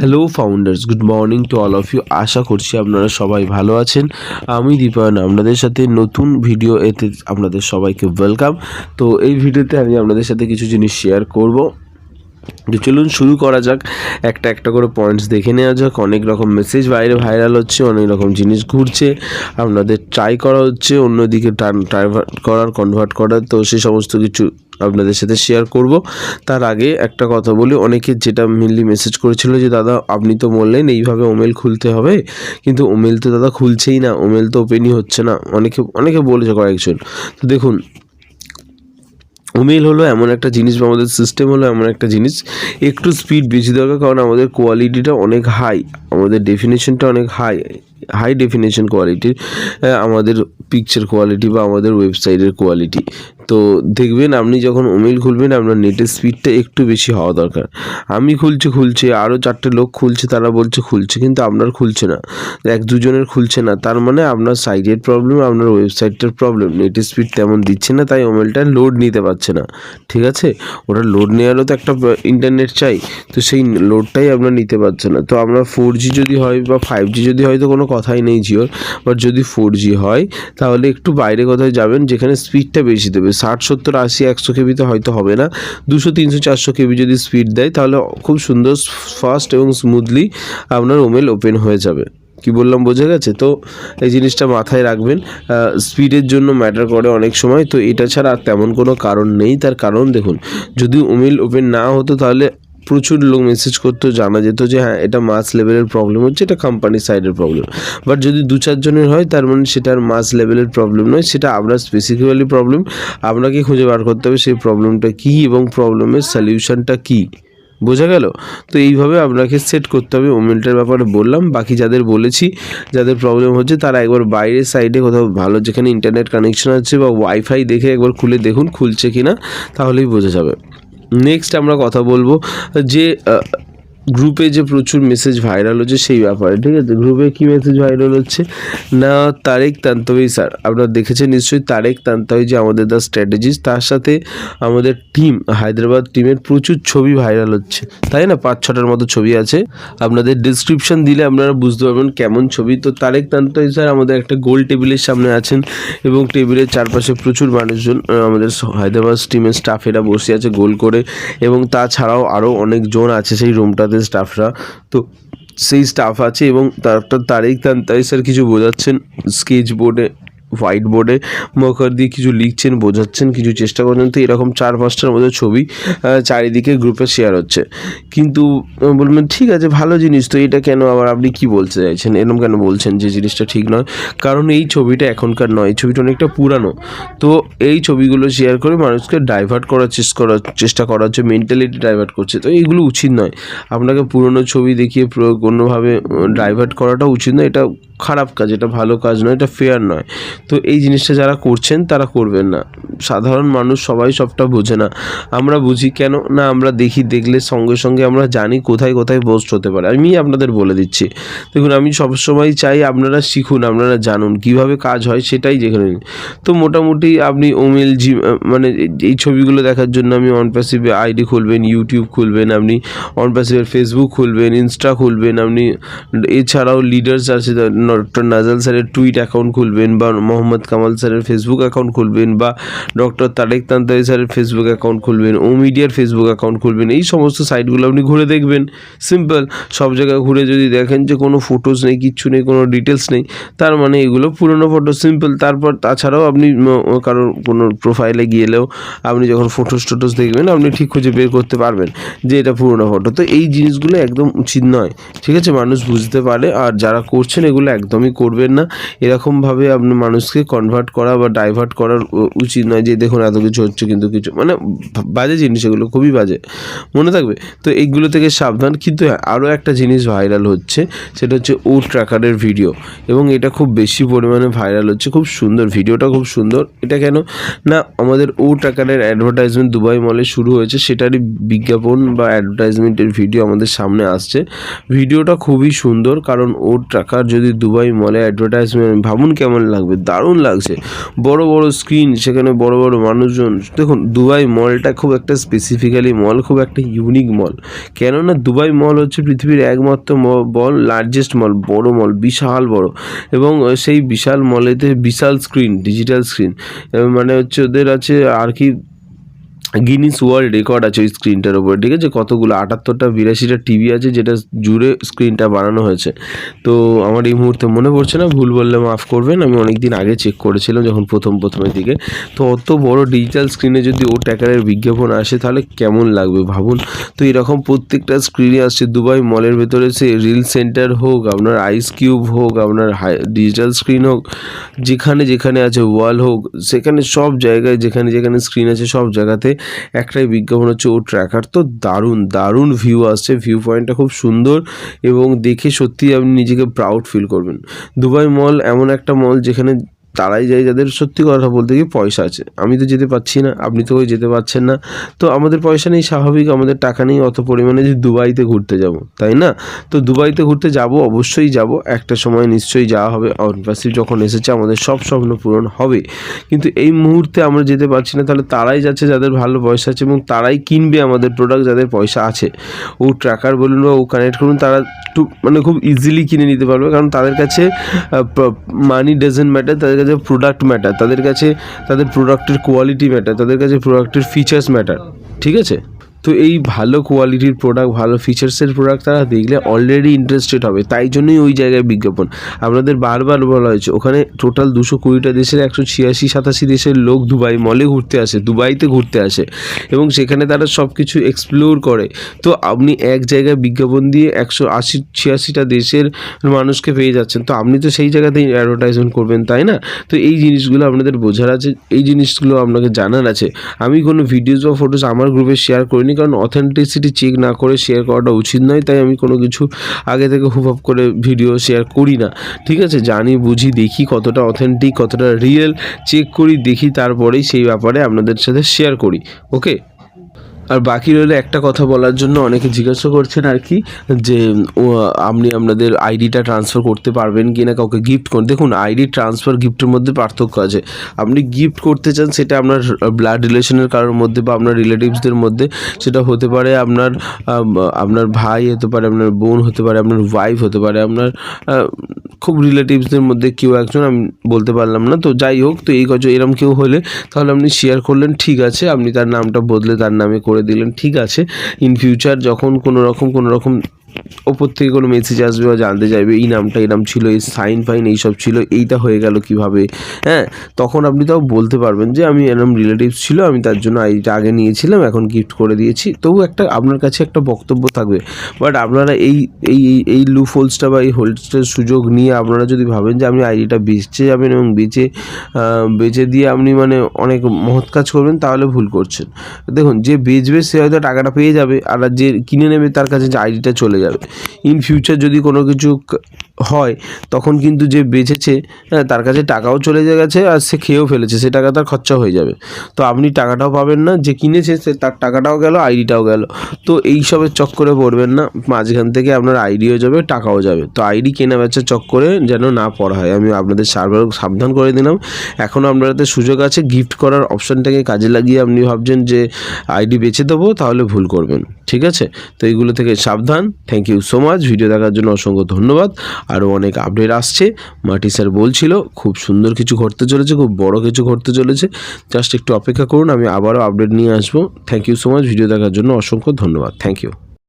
Hello founders good morning to all of you আশা করছি আপনারা সবাই ভালো আছেন। আমি দীপায়ন, আপনাদের সাথে নতুন ভিডিও এতে আপনাদের সবাইকে ওয়েলকাম তো এই ভিডিওতে আমি আপনাদের সাথে কিছু জিনিস শেয়ার করব। তো চলুন শুরু করা যাক। একটা একটা করে পয়েন্টস দেখে নেওয়া যাক। অনেক রকম মেসেজ বাইরে ভাইরাল হচ্ছে, অনেক রকম জিনিস ঘুরছে। আপনাদের ট্রাই করা হচ্ছে, অন্যদিকে ট্রাইভার্ট করার কনভার্ট করার। তো সে সমস্ত কিছু আপনাদের সাথে শেয়ার করব। তার আগে একটা কথা বলি, অনেকে যেটা মেনলি মেসেজ করেছিল যে, দাদা, আপনি তো বললেন এইভাবে ওমেল খুলতে হবে। কিন্তু ওমেল তো দাদা খুলছেই না ওমেল তো ওপেনই হচ্ছে না। অনেকে অনেকে বলেছে কয়েকজন। তো দেখুন ওমেল হলো এমন একটা জিনিস বা আমাদের সিস্টেম হলো এমন একটা জিনিস। একটু স্পিড বেশি দরকার, কারণ আমাদের কোয়ালিটিটা অনেক হাই আমাদের ডেফিনেশনটা অনেক হাই হাই ডেফিনেশন কোয়ালিটির আমাদের পিকচার কোয়ালিটি বা আমাদের ওয়েবসাইটের কোয়ালিটি তো দেখবেন আপনি যখন ওমেল খুলবেন, আপনার নেটের স্পিডটা একটু বেশি হওয়া দরকার। আমি খুলছি খুলছি আরও চারটে লোক খুলছে, তারা বলছে খুলছে, কিন্তু আপনার খুলছে না। এক দুজনের খুলছে না, তার মানে আপনার সাইটের প্রবলেম আপনার ওয়েবসাইটটার প্রবলেম নেটের স্পিড তেমন দিচ্ছে না, তাই ওমেলটা লোড নিতে পারছে না। ঠিক আছে? ওটা লোড নেওয়ারও তো একটা ইন্টারনেট চাই, তো সেই লোডটাই আপনার নিতে পারছে না। তো আপনার ফোর জি যদি হয় বা ফাইভ জি যদি হয়, তো কোনো কথাই নেই জিওর বাট যদি ফোর জি হয়, তাহলে একটু বাইরে কোথায় যাবেন, যেখানে স্পিডটা বেশি দেবে। ষাট, সত্তর, আশি, একশো কেবিতে হয়তো হবে না। দুশো, তিনশো, চারশো কেবি যদি স্পিড দেয়, তাহলে খুব সুন্দর ফাস্ট এবং স্মুথলি আপনার ওমেল ওপেন হয়ে যাবে। কি বললাম, বোঝা গেছে? তো এই জিনিসটা মাথায় রাখবেন। স্পিডের জন্য ম্যাটার করে অনেক সময়। তো এটা ছাড়া আর তেমন কোনো কারণ নেই। তার কারণ দেখুন, যদি ওমেল ওপেন না হতো, তাহলে প্রচুর লোক মেসেজ করতো, জানা যেত যে হ্যাঁ এটা মাস লেভেলের প্রবলেম হচ্ছে, এটা কোম্পানির সাইডের প্রবলেম বাট যদি দু চারজনের হয়, তার মানে সেটার মাস লেভেলের প্রবলেম নয়, সেটা আপনার স্পেসিফিক্যালি প্রবলেম আপনাকে খুঁজে বার করতে হবে সেই প্রবলেমটা কী এবং প্রবলেমের সলিউশনটা কী। বোঝা গেল? তো এইভাবে আপনাকে সেট করতে হবে ওমেলটার ব্যাপারে বললাম, বাকি যাদের বলেছি, যাদের প্রবলেম হচ্ছে, তারা একবার বাইরের সাইডে কোথাও ভালো যেখানে ইন্টারনেট কানেকশন আছে বা ওয়াইফাই দেখে একবার খুলে দেখুন, খুলছে কি না তাহলেই বোঝা যাবে। নেক্সট আমরা কথা বলব যে গ্রুপে যে প্রচুর মেসেজ ভাইরাল হচ্ছে সেই ব্যাপারে, ঠিক আছে? গ্রুপে কী মেসেজ ভাইরাল হচ্ছে? না, তারেক তান্তবী স্যার আপনারা দেখেছেন নিশ্চয়ই তারেক তান্তবী যে আমাদের দ্য স্ট্র্যাটেজিস তার সাথে আমাদের টিম হায়দ্রাবাদ টিমের প্রচুর ছবি ভাইরাল হচ্ছে। তাই না? পাঁচ, ছটার মতো ছবি আছে। আপনাদের ডিসক্রিপশন দিলে আপনারা বুঝতে পারবেন কেমন ছবি। তো তারেক তান্তবী স্যার আমাদের একটা গোল টেবিলের সামনে আছেন এবং টেবিলের চারপাশে প্রচুর মানুষজন আমাদের হায়দ্রাবাদ টিমের স্টাফেরা বসে আছে গোল করে এবং তাছাড়াও আরও অনেকজন আছে সেই রুমটাতে স্টাফরা তো সেই স্টাফ আছে এবং তার তারিক তান তাই স্যার কিছু বোঝাচ্ছেন। স্কেচ বোর্ডে হোয়াইট বোর্ডে মকর দিয়ে কিছু লিখছেন, বোঝাচ্ছেন, কিছু চেষ্টা করছেন। তো এরকম চার পাঁচটার মতো ছবি চারিদিকে গ্রুপে শেয়ার হচ্ছে। কিন্তু বলবেন, ঠিক আছে, ভালো জিনিস, তো এটা কেন আবার আপনি কি বলতে চাইছেন? এরকম কেন বলছেন যে জিনিসটা ঠিক নয়? কারণ এই ছবিটা এখনকার নয়, এই ছবিটা অনেকটা পুরানো। তো এই ছবিগুলো শেয়ার করে মানুষকে ডাইভার্ট করার চেষ্টা করার, চেষ্টা করা হচ্ছে মেন্টালিটি ডাইভার্ট করছে। তো এইগুলো উচিত নয়। আপনাকে পুরনো ছবি দেখিয়ে কোনোভাবে ডাইভার্ট করাটা উচিত নয়। এটা খারাপ কাজ, এটা ভালো কাজ নয়, এটা ফেয়ার নয়। তো এই জিনিসটা যারা করছেন, তারা করবেন না। সাধারণ মানুষ সবাই সবটা বোঝে না। আমরা বুঝি কেন? না, আমরা দেখি, দেখলে সঙ্গে সঙ্গে আমরা জানি কোথায় কোথায় পোস্ট হতে পারে। আমি আপনাদের বলে দিচ্ছি। দেখুন, আমি সবসময় চাই আপনারা শিখুন, আপনারা জানুন কীভাবে কাজ হয় সেটাই যেখানে তো মোটামুটি আপনি ওমেল জি মানে এই ছবিগুলো দেখার জন্য আমি অন প্যাসিভে আইডি খুলবেন ইউটিউব খুলবেন, আপনি অন প্যাসিভের ফেসবুক খুলবেন ইনস্টা খুলবেন, আপনি এছাড়াও লিডার্স আছে ডক্টর নাজাল স্যারের টুইট অ্যাকাউন্ট খুলবেন বা মোহাম্মদ কামাল স্যারের ফেসবুক অ্যাকাউন্ট খুলবেন বা ডক্টর তারেক তান্তারি স্যারের ফেসবুক অ্যাকাউন্ট খুলবেন, ও মিডিয়ার ফেসবুক অ্যাকাউন্ট খুলবেন, এই সমস্ত সাইটগুলো আপনি ঘুরে দেখবেন। সিম্পল সব জায়গায় ঘুরে যদি দেখেন যে কোনো ফটোস নেই, কিচ্ছু নেই, কোনো ডিটেলস নেই, তার মানে এগুলো পুরনো ফটো সিম্পল তারপর তাছাড়াও আপনি কারোর কোনো প্রোফাইলে গিয়েলেও আপনি যখন ফটোস টোটোস দেখবেন, আপনি ঠিক খুঁজে বের করতে পারবেন যে এটা পুরনো ফটো তো এই জিনিসগুলো একদম উচিত নয়। ঠিক আছে? মানুষ বুঝতে পারে। আর যারা করছেন এগুলো একদমই করবেন না। এরকমভাবে আপনি মানুষকে কনভার্ট করা বা ডাইভার্ট করার উচিত নয় যে দেখুন এত কিছু হচ্ছে কিন্তু কিছু মানে বাজে জিনিস এগুলো, খুবই বাজে, মনে থাকবে? তো এইগুলো থেকে সাবধান, কিন্তু হ্যাঁ আরও একটা জিনিস ভাইরাল হচ্ছে, সেটা হচ্ছে ও ট্র্যাকারের ভিডিও এবং এটা খুব বেশি পরিমাণে ভাইরাল হচ্ছে, খুব সুন্দর ভিডিওটা খুব সুন্দর। এটা কেন? না, আমাদের ও ট্র্যাকারের অ্যাডভার্টাইজমেন্ট দুবাই মলে শুরু হয়েছে, সেটারই বিজ্ঞাপন বা অ্যাডভার্টাইজমেন্টের ভিডিও আমাদের সামনে আসছে। ভিডিওটা খুবই সুন্দর, কারণ ও ট্র্যাকার যদি দুবাই মলে অ্যাডভার্টাইজমেন্ট ভাবুন কেমন লাগবে, দারুণ লাগছে। বড় বড় স্ক্রিন সেখানে বড় বড় মানুষজন। দেখুন, দুবাই মলটা খুব একটা স্পেসিফিক্যালি মল খুব একটা ইউনিক মল কেননা দুবাই মল হচ্ছে পৃথিবীর একমাত্র মল লার্জেস্ট মল বড় মল বিশাল বড়। এবং সেই বিশাল মলেতে বিশাল স্ক্রিন ডিজিটাল স্ক্রিন মানে হচ্ছে ওদের আছে আর কি গিনিস ওয়ার্ল্ড রেকর্ড আছে ওই স্ক্রিনটার উপরে, ঠিক আছে? কতগুলো? আটাত্তরটা, বিরাশিটা টিভি আছে যেটা জুড়ে স্ক্রিনটা বানানো হয়েছে। তো আমার এই মুহূর্তে মনে পড়ছে না, ভুল বললে মাফ করবেন। আমি অনেক দিন আগে চেক করেছিলাম যখন প্রথম, প্রথমের দিকে। তো অত বড় ডিজিটাল স্ক্রিনে যদি ও ট্যাকারের বিজ্ঞাপন আসে, তাহলে কেমন লাগবে ভাবুন? তো এরকম প্রত্যেকটা স্ক্রিনে আসছে। দুবাই মলের ভেতরে সে রিল সেন্টার হোক, আপনার আইস কিউব হোক, আপনার হাই ডিজিটাল স্ক্রিন হোক, যেখানে যেখানে আছে ওয়াল হোক, সেখানে সব জায়গায় যেখানে যেখানে স্ক্রিন আছে, সব জায়গাতে একটাই বিজ্ঞাপন হচ্ছে ও ট্র্যাকার তো দারুণ দারুণ ভিউ আসছে। ভিউ পয়েন্টটা খুব সুন্দর এবং দেখে সত্যি আপনি নিজেকে প্রাউড ফিল করবেন। দুবাই মল এমন একটা মল যেখানে তারাই যায় যাদের সত্যি কথা বলতে গিয়ে পয়সা আছে। আমি তো যেতে পারছি না, আপনি তো ওই যেতে পারছেন না। তো আমাদের পয়সা নেই, স্বাভাবিক আমাদের টাকা নেই, অত পরিমাণে যে দুবাইতে ঘুরতে যাব, তাই না? তো দুবাইতে ঘুরতে যাব, অবশ্যই যাব, একটা সময় নিশ্চয়ই যাওয়া হবে। অনপ্যাসিভ যখন এসেছে, আমাদের সব স্বপ্ন পূরণ হবে। কিন্তু এই মুহূর্তে আমরা যেতে পারছি না, তাহলে তারাই যাচ্ছে যাদের ভালো পয়সা আছে এবং তারাই কিনবে আমাদের প্রোডাক্ট যাদের পয়সা আছে। ও ট্র্যাকার বলুন বা ও কানেক্ট করুন, তারা মানে খুব ইজিলি কিনে নিতে পারবে, কারণ তাদের কাছে মানি ডাজেন্ট ম্যাটার তাদের কাছে প্রোডাক্ট ম্যাটার তাদের কাছে তাদের প্রোডাক্টের কোয়ালিটি ম্যাটার তাদের কাছে প্রোডাক্টের ফিচার্স ম্যাটার ঠিক আছে? তো এই ভালো কোয়ালিটির প্রোডাক্ট ভালো ফিচার্সের প্রোডাক্ট তারা দেখলে অলরেডি ইন্টারেস্টেড হবে। তাই জন্যই ওই জায়গায় বিজ্ঞাপন। আপনাদের বারবার বলা হয়েছে, ওখানে টোটাল দুশো কুড়িটা দেশের, একশো ছিয়াশি, সাতাশি দেশের লোক দুবাই মলে ঘুরতে আসে, দুবাইতে ঘুরতে আসে এবং সেখানে তারা সব কিছু এক্সপ্লোর করে। তো আপনি এক জায়গায় বিজ্ঞাপন দিয়ে একশো আশি, ছিয়াশিটা দেশের মানুষকে পেয়ে যাচ্ছেন। তো আপনি তো সেই জায়গাতেই অ্যাডভার্টাইজমেন্ট করবেন, তাই না? তো এই জিনিসগুলো আপনাদের বোঝার আছে, এই জিনিসগুলো আপনাকে জানার আছে। আমি কোনো ভিডিওস বা ফটোস আমার গ্রুপে শেয়ার করিনি। কারণ অথেন্টিসিটি চেক না করে শেয়ার করাটা উচিত নয়, তাই আমি কোনো কিছু আগে থেকে আপ করে ভিডিও শেয়ার করি না। ঠিক আছে? জানি, বুঝি, দেখি কতটা অথেন্টিক কতটা রিয়েল চেক করি, দেখি, তারপরেই সেই ব্যাপারে আপনাদের সাথে শেয়ার করি। ওকে আর বাকি রইল একটা কথা বলার জন্য অনেকে জিজ্ঞাসা করছেন আর কি, যে আপনি আপনাদের আইডিটা ট্রান্সফার করতে পারবেন কি না কাউকে গিফট করুন দেখুন, আইডি ট্রান্সফার গিফটের মধ্যে পার্থক্য আছে। আপনি গিফট করতে চান সেটা আপনার ব্লাড রিলেশনের কারোর মধ্যে বা আপনার রিলেটিভসদের মধ্যে, সেটা হতে পারে আপনার আপনার ভাই হতে পারে, আপনার বোন হতে পারে, আপনার ওয়াইফ হতে পারে, আপনার খুব রিলেটিভসদের মধ্যে কেউ একজন, আমি বলতে পারলাম না, তো যাই হোক, তো এই কজ এরম কেউ হলে তাহলে আপনি শেয়ার করলেন, ঠিক আছে, আপনি তার নামটা বদলে তার নামে করে দিলেন ঠিক আছে। ইন ফিউচার যখন কোনো রকম কোনো রকম ওপর থেকে কোনো মেসেজ আসবে বা জানতে চাইবে, এই নামটা এরম ছিল, এই সাইন ফাইন এইসব ছিল, এইটা হয়ে গেল কীভাবে? হ্যাঁ তখন আপনি তাও বলতে পারবেন যে, আমি এরম রিলেটিভস ছিল, আমি তার জন্য আইডিটা আগে নিয়েছিলাম, এখন গিফট করে দিয়েছি। তবু একটা, আপনার কাছে একটা বক্তব্য থাকবে। বাট আপনারা এই এই, এই- লুপ হোলসটা বা এই হোলসটার সুযোগ নিয়ে আপনারা যদি ভাবেন যে আপনি আইডিটা বেচতে যাবেন এবং বেচে বেচে দিয়ে আপনি মানে অনেক মহৎ কাজ করবেন, তাহলে ভুল করছেন। দেখুন, যে বেচবে সে হয়তো টাকাটা পেয়ে যাবে, আর যে কিনে নেবে তার কাছে যে আইডিটা চলে যাবে ইন ফিউচার যদি কোনো কিছু হয়, তখন কিন্তু যে বেঁচেছে হ্যাঁ তার কাছে টাকাও চলে গেছে আর সে খেয়েও ফেলেছে সে টাকা তার খরচা হয়ে যাবে। তো আপনি টাকাটাও পাবেন না, যে কিনেছে সে তার টাকাটাও গেল, আইডিটাও গেল। তো এই সবের চক্করে পড়বেন না, মাঝখান থেকে আপনার আইডিও যাবে, টাকাও যাবে। তো আইডি কেনা বেচার চক্করে যেন না পড়া হয়। আমি আপনাদের সার্ভার সাবধান করে দিলাম। এখনও আপনাদের সুযোগ আছে গিফট করার অপশানটাকে কাজে লাগিয়ে আপনি ভাবছেন যে আইডি বেছে দেবো, তাহলে ভুল করবেন। ঠিক আছে? তো এইগুলো থেকে সাবধান। Thank you so much video দেখার জন্য অসংখ্য ধন্যবাদ। আরও অনেক আপডেট আসছে। মাটি স্যার বলছিল, খুব সুন্দর কিছু ঘটতে চলেছে, খুব বড় কিছু ঘটতে চলেছে। জাস্ট একটু অপেক্ষা করুন, আমি আবারও আপডেট নিয়ে আসব। Thank you so much video দেখার জন্য অসংখ্য ধন্যবাদ। Thank you